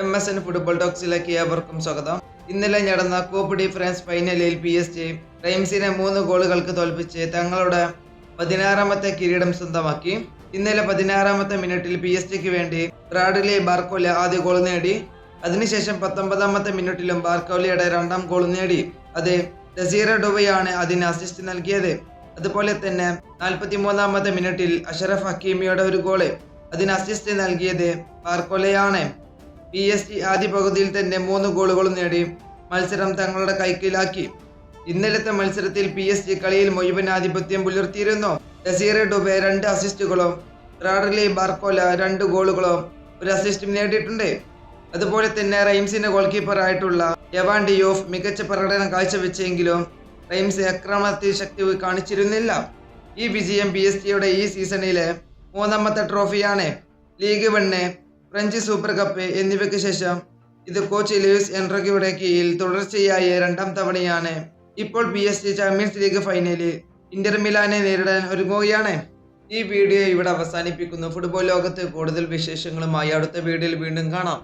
M S N football ടോക്സിലേക്ക് ഏവർക്കും സ്വാഗതം. ഇന്നലെ നടന്ന കോപ്പ് ഡി ഫ്രാൻസ് ഫൈനലിൽ പി എസ് ജി റൈംസിനെ മൂന്ന് ഗോളുകൾക്ക് തോൽപ്പിച്ച് തങ്ങളുടെ പതിനാറാമത്തെ കിരീടം സ്വന്തമാക്കി. ഇന്നലെ പതിനാറാമത്തെ മിനിറ്റിൽ പി എസ് ജിക്ക് വേണ്ടി ബ്രാഡിലെ ബാർക്കോല ആദ്യ ഗോൾ നേടി. അതിനുശേഷം പത്തൊമ്പതാമത്തെ മിനിറ്റിലും ബാർക്കോലിയുടെ രണ്ടാം ഗോൾ നേടി. അത് ഡസീറ ഡുബയാണ് അതിന് അസിസ്റ്റ് നൽകിയത്. അതുപോലെ തന്നെ നാൽപ്പത്തി മൂന്നാമത്തെ മിനിറ്റിൽ അഷറഫ് ഹക്കീമിയുടെ ഒരു ഗോൾ അതിന് അസിസ്റ്റ് നൽകിയത് ബാർക്കോലയാണ്. പി എസ് ജി ആദ്യ പകുതിയിൽ തന്നെ മൂന്ന് ഗോളുകളും നേടി. മത്സരം തങ്ങളുടെ കൈക്കിലാക്കി. ഇന്നലത്തെ മത്സരത്തിൽ പി എസ് ജി കളിയിൽ മുഴുവൻ ആധിപത്യം പുലർത്തിയിരുന്നു. ഡസീറ ഡുബെ രണ്ട് അസിസ്റ്റുകളും റാഡലി ബാർക്കോല രണ്ട് ഗോളുകളും ഒരു അസിസ്റ്റും നേടിയിട്ടുണ്ട്. അതുപോലെ തന്നെ റെയിംസിന്റെ ഗോൾ കീപ്പറായിട്ടുള്ള യവാൻ ഡിയോഫ് മികച്ച പ്രകടനം കാഴ്ചവെച്ചെങ്കിലും റെയിംസ് അക്രമത്തിൽ ശക്തി കാണിച്ചിരുന്നില്ല. ഈ വിജയം പി എസ് ജിയുടെ ഈ സീസണിലെ മൂന്നാമത്തെ ട്രോഫിയാണ് league one French super cup എന്നിവയ്ക്ക് ശേഷം ഇത് കോച്ച് ലൂയിസ് എൻട്രഗയുടെ കീഴിൽ തുടർച്ചയായ രണ്ടാം തവണയാണ്. ഇപ്പോൾ P S G Champions League ഫൈനലിൽ ഇന്റർ മിലാനെ നേരിടാൻ ഒരുങ്ങുകയാണ്. ഈ വീഡിയോ ഇവിടെ അവസാനിപ്പിക്കുന്നു. ഫുട്ബോൾ ലോകത്ത് കൂടുതൽ വിശേഷങ്ങളുമായി അടുത്ത വീഡിയോയിൽ വീണ്ടും കാണാം.